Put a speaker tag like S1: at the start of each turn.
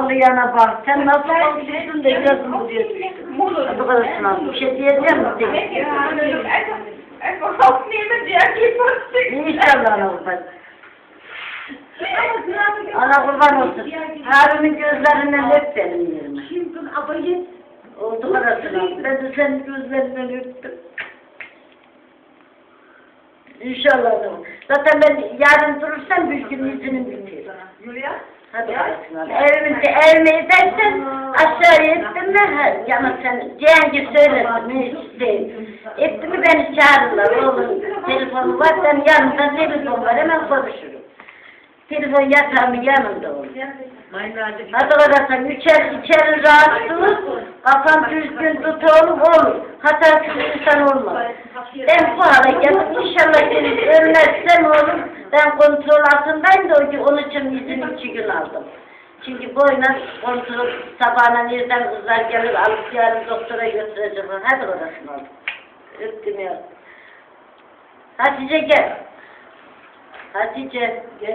S1: Ağlayana bak. Sen nasıl konuşuyorsun da gözüm buraya düştü. Bu kadar sınav. Bir şey diyeceğim mi?
S2: Ergebnisse.
S1: İnşallah ana kurban. Ana kurban olsun. Harun'un gözlerinden öp benim yerime. Oldu kadar sınav. Ben de senin gözlerinden öptüm. İnşallah. Zaten ben yarın durursam bir gün izinin bitiyor.
S2: Julia?
S1: Hadi baksın abi. Evimizi, evimi izlersen aşağıya ettin mi? Ha, Yana sen Cihangir söylesin. Ne isteyeyim. Etti mi beni çağırırlar. Oğlum telefonu var. Ben yanımda telefon var. Hemen konuşurum. Telefon yatağımın yanımda olur. Hadi orası içer, içeri rahatsız. Kafam düzgün tut oğlum olur. Hatasız insan olmaz. Ben bu hale geldim. İnşallah gelip ölmezsem oğlum. Ben kontrol altındayım da onun için izin iki gün aldım. Çünkü boyuna kontrol sabahına nereden kızlar gelir alıp yarın doktora götüreceğim. Hadi orasını oğlum. Öptüm ya. Hatice gel. Hatice gel.